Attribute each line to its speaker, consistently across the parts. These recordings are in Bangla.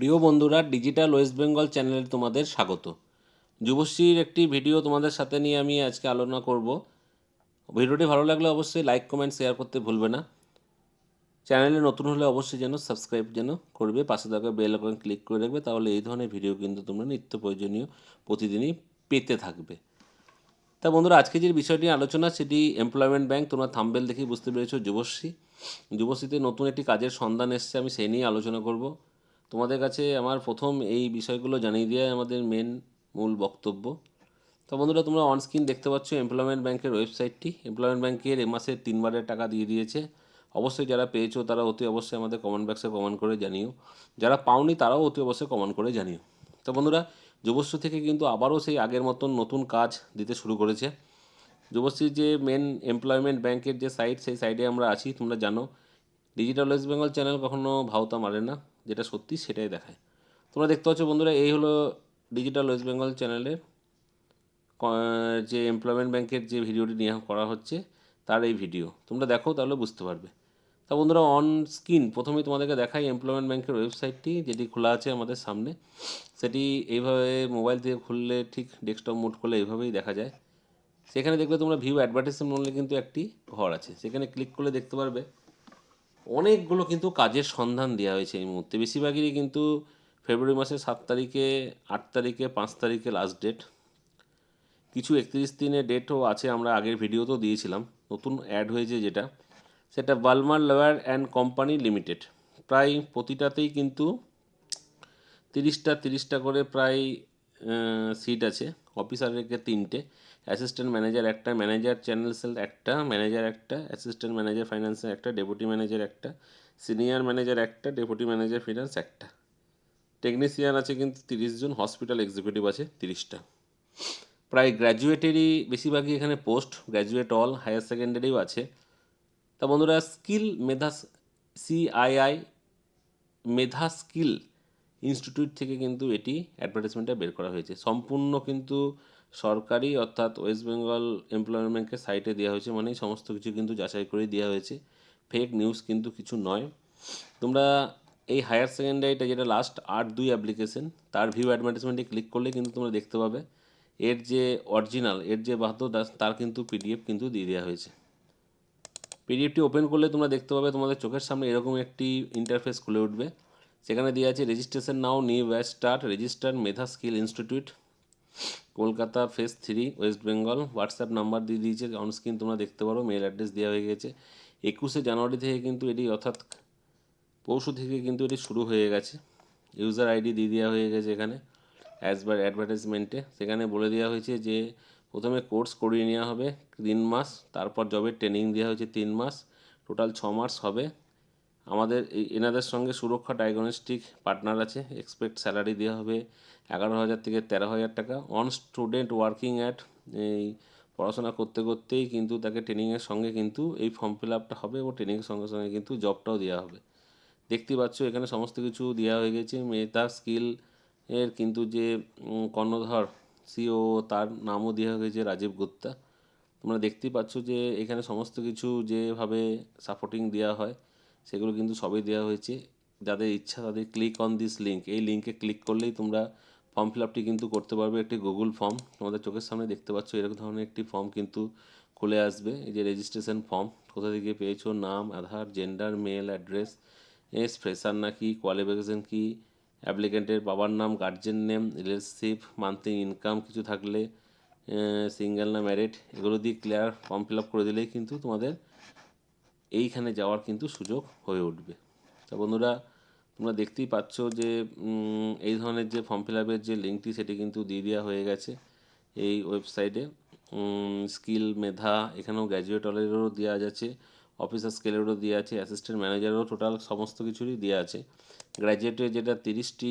Speaker 1: প্রিয় বন্ধুরা ডিজিটাল ওয়েস্ট বেঙ্গল চ্যানেলে তোমাদের স্বাগত। যুবশ্রীর একটি ভিডিও তোমাদের সাথে নিয়ে আমি আজকে আলোচনা করব। ভিডিওটি ভালো লাগলে অবশ্যই লাইক কমেন্ট শেয়ার করতে ভুলবে না। চ্যানেলে নতুন হলে অবশ্যই যেন সাবস্ক্রাইব যেন করবে, পাশে থাকা বেল আইকন ক্লিক করে রাখবে, তাহলে এই ধরনের ভিডিও কিন্তু তোমরা নিত্য প্রয়োজনীয় প্রতিদিনই পেতে থাকবে। তা বন্ধুরা, আজকে যে বিষয়টি আলোচনা, সেটি এমপ্লয়মেন্ট ব্যাংক তোমরা থাম্বেল দেখেই বুঝতে পেরেছ, যুবশ্রী। যুবশ্রীতে নতুন একটি কাজের সন্ধান এসছে, আমি সেই নিয়ে আলোচনা করব। তোমাদের কাছে আমার প্রথম এই বিষয়গুলো জানিয়ে দেওয়াই আমাদের মেন মূল বক্তব্য। তো বন্ধুরা, তোমরা অনস্ক্রিন দেখতে পাচ্ছ এমপ্লয়মেন্ট ব্যাংকের ওয়েবসাইটটি এমপ্লয়মেন্ট ব্যাংকের এ মাসে তিনবারের টাকা দিয়ে দিয়েছে। অবশ্যই যারা পেয়েছ তারা অতি অবশ্যই আমাদের কমেন্ট বক্সে কমেন্ট করে জানিও। যারা পাওনি তারাও অতি অবশ্যই কমেন্ট করে জানিও। তো বন্ধুরা, যুবশ্রী থেকে কিন্তু আবারও সেই আগের মতন নতুন কাজ দিতে শুরু করেছে। যুবশ্রীর যে মেন এমপ্লয়মেন্ট ব্যাংকের যে সাইট সেই সাইটে আমরা আছি, তোমরা জানো। ডিজিটাল ওয়েস্ট বেঙ্গল চ্যানেল কখনো ভাওতা মারে না, যেটা সত্যি সেটাই দেখায়। তোমরা দেখতে পাচ্ছ বন্ধুরা, এই হলো ডিজিটাল ওয়েস্ট বেঙ্গল চ্যানেলের যে এমপ্লয়মেন্ট ব্যাংকের যে ভিডিওটি নিয়ে করা হচ্ছে, তার এই ভিডিও। তোমরা দেখো, তাহলে বুঝতে পারবে। তা বন্ধুরা অন স্ক্রিন প্রথমেই তোমাদেরকে দেখাই এমপ্লয়মেন্ট ব্যাংকের ওয়েবসাইটটি যেটি খোলা আছে আমাদের সামনে। সেটি এইভাবে মোবাইল থেকে খুললে ঠিক ডেস্কটপ মোড করলে এইভাবেই দেখা যায়। সেখানে দেখবে তোমরা ভিউ অ্যাডভার্টাইজমেন্ট বললে কিন্তু একটি ঘর আছে। সেখানে ক্লিক করলে দেখতে পারবে অনেকগুলো কিন্তু কাজের সন্ধান দেওয়া হয়েছে এই মুহূর্তে। বেশিরভাগই কিন্তু ফেব্রুয়ারি মাসের সাত তারিখে, আট তারিখে, পাঁচ তারিখে লাস্ট ডেট কিছু একত্রিশ দিনের ডেটও আছে, আমরা আগের ভিডিওতেও দিয়েছিলাম। নতুন অ্যাড হয়েছে যেটা। সেটা Balmer Lawrie and company limited প্রায় প্রতিটাতেই কিন্তু তিরিশটা তিরিশটা করে প্রায় সিট আছে। অফিসারকে তিনটে। অ্যাসিস্ট্যান্ট ম্যানেজার একটা ম্যানেজার চ্যানেল সেল একটা ম্যানেজার একটা অ্যাসিস্ট্যান্ট ম্যানেজার ফাইন্যান্সের একটা ডেপুটি ম্যানেজার একটা সিনিয়র ম্যানেজার একটা ডেপুটি ম্যানেজার ফিনান্স একটা। টেকনিশিয়ান আছে কিন্তু তিরিশ জন হসপিটাল এক্সিকিউটিভ আছে তিরিশটা। প্রায় গ্র্যাজুয়েটেরই বেশিরভাগই এখানে পোস্ট গ্র্যাজুয়েট অল হায়ার সেকেন্ডারিও আছে। তা বন্ধুরা skill Medha CII Medha skill institute থেকে কিন্তু এটি অ্যাডভার্টাইজমেন্টটা বের করা হয়েছে। সম্পূর্ণ কিন্তু সরকারি অর্থাৎ ওয়েস্ট বেঙ্গল এমপ্লয়মেন্ট ব্যাংকের সাইটে দেওয়া হয়েছে মানে সমস্ত কিছু কিন্তু যাচাই করে দেওয়া হয়েছে। ফেক নিউজ কিন্তু কিছু নয়। তোমরা এই হায়ার সেকেন্ডারিটা যেটা লাস্ট আট দুই অ্যাপ্লিকেশন তার ভিউ অ্যাডভার্টাইজমেন্টে ক্লিক করলে কিন্তু তোমরা দেখতে পাবে। এর যে অরিজিনাল এর যে বাহাত্তর তার কিন্তু পিডিএফ কিন্তু দিয়ে দেওয়া হয়েছে। পিডিএফটি ওপেন করলে তোমরা দেখতে পাবে, তোমাদের চোখের সামনে এরকম একটি ইন্টারফেস খুলে উঠবে। সেখানে দেওয়া আছে registration now new batch start register Medha skill institute Kolkata phase three, West Bengal, WhatsApp number দিয়ে দিয়েছে অনস্ক্রিন তোমরা দেখতে পারো মেল অ্যাড্রেস দেওয়া হয়ে গেছে। একুশে জানুয়ারি থেকে কিন্তু এটি, অর্থাৎ পরশু থেকে কিন্তু এটি শুরু হয়ে গেছে। ইউজার আইডি দিয়ে দেওয়া হয়ে গেছে এখানে অ্যাজ বার অ্যাডভার্টাইজমেন্টে সেখানে বলে দেওয়া হয়েছে যে, প্রথমে কোর্স করিয়ে নেওয়া হবে, তিন মাস, তারপর জবের ট্রেনিং দেওয়া হয়েছে তিন মাস টোটাল ছ মাস হবে। আমাদের এই এনাদের সঙ্গে সুরক্ষা ডায়াগনস্টিক পার্টনার আছে। এক্সপেক্ট স্যালারি দেওয়া হবে এগারো হাজার থেকে তেরো হাজার টাকা। অন স্টুডেন্ট ওয়ার্কিং অ্যাট এই পড়াশোনা করতে করতেই কিন্তু তাকে ট্রেনিংয়ের সঙ্গে কিন্তু এই ফর্ম ফিল আপটা হবে ও ট্রেনিংয়ের সঙ্গে সঙ্গে কিন্তু জবটাও দেওয়া হবে। দেখতে পাচ্ছ এখানে সমস্ত কিছু দেওয়া হয়ে গেছে। মেধা স্কিল এর কিন্তু যে কর্ণধর, সিও, তার নামও দেওয়া হয়েছে রাজীব গুপ্তা। তোমরা দেখতেই পাচ্ছ যে এখানে সমস্ত কিছু যেভাবে সাপোর্টিং দেওয়া হয়। সেগুলো কিন্তু সবই দেওয়া হয়েছে। যাদের ইচ্ছা তাদের ক্লিক অন দিস লিঙ্ক এই লিঙ্কে ক্লিক করলেই তোমরা ফর্ম ফিল আপটি কিন্তু করতে পারবে একটি গুগল ফর্ম তোমাদের চোখের সামনে দেখতে পাচ্ছ এরকম ধরনের একটি ফর্ম কিন্তু খুলে আসবে। এই যে রেজিস্ট্রেশন ফর্ম কোথা থেকে পেয়েছ? নাম, Aadhaar gender male address as fresher না কি কোয়ালিফিকেশন কি অ্যাপ্লিকেন্টের বাবার নাম guardian name relationship monthly income কিছু থাকলে সিঙ্গেল না ম্যারিড এগুলো দিয়ে ক্লিয়ার ফর্ম ফিল আপ করে দিলেই কিন্তু তোমাদের এইখানে যাওয়ার কিন্তু সুযোগ হয়ে উঠবে। তা বন্ধুরা, তোমরা দেখতেই পাচ্ছ যে এই ধরনের যে ফর্ম ফিল আপের যে লিঙ্কটি সেটি কিন্তু দিয়ে দেওয়া হয়ে গেছে এই ওয়েবসাইটে স্কিল মেধা এখানেও গ্র্যাজুয়েট অলেরও দেওয়া যাচ্ছে অফিসার স্কেলেরও দেওয়া আছে অ্যাসিস্ট্যান্ট ম্যানেজারও টোটাল সমস্ত কিছুরই দেওয়া আছে। গ্র্যাজুয়েটে যেটা তিরিশটি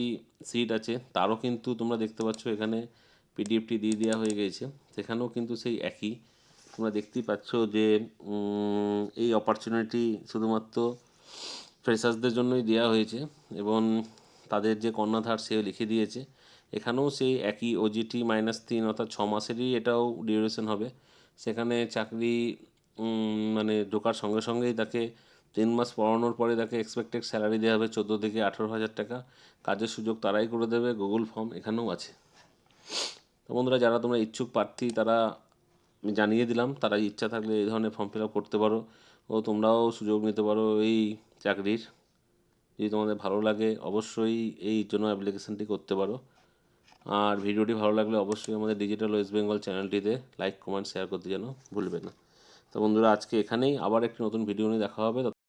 Speaker 1: সিট আছে, তারও কিন্তু তোমরা দেখতে পাচ্ছ এখানে পিডিএফটি দিয়ে দেওয়া হয়ে গেছে। সেখানেও কিন্তু সেই একই। তোমরা দেখতেই পাচ্ছ যে এই অপরচুনিটি শুধুমাত্র ফ্রেশার্সদের জন্যই দেওয়া হয়েছে এবং তাদের যে কর্ণধার সেও লিখে দিয়েছে। এখানেও সেই একই ওজিটি মাইনাস তিন, অর্থাৎ ছ মাসেরই এটাও ডিউরেশন হবে। সেখানে চাকরি মানে ঢোকার সঙ্গে সঙ্গেই তাকে তিন মাস পড়ানোর পরে তাকে এক্সপেক্টেড স্যালারি দেওয়া হবে চোদ্দ থেকে আঠেরো হাজার টাকা। কাজের সুযোগ তারাই করে দেবে গুগল ফর্ম এখানেও আছে। তো বন্ধুরা, যারা তোমরা ইচ্ছুক প্রার্থী, তারা আমি জানিয়ে দিলাম, তারা ইচ্ছা থাকলে এই ধরনের ফর্ম ফিল আপ করতে পারো। ও তোমরাও সুযোগ নিতে পারো এই চাকরির। যদি তোমাদের ভালো লাগে অবশ্যই এই জন্য অ্যাপ্লিকেশানটি করতে পারো। আর ভিডিওটি ভালো লাগলে অবশ্যই আমাদের ডিজিটাল ওয়েস্ট বেঙ্গল চ্যানেলটিতে লাইক কমেন্ট শেয়ার করতে যেন ভুলবে না। তো বন্ধুরা, আজকে এখানেই। আবার একটি নতুন ভিডিও নিয়ে দেখা হবে।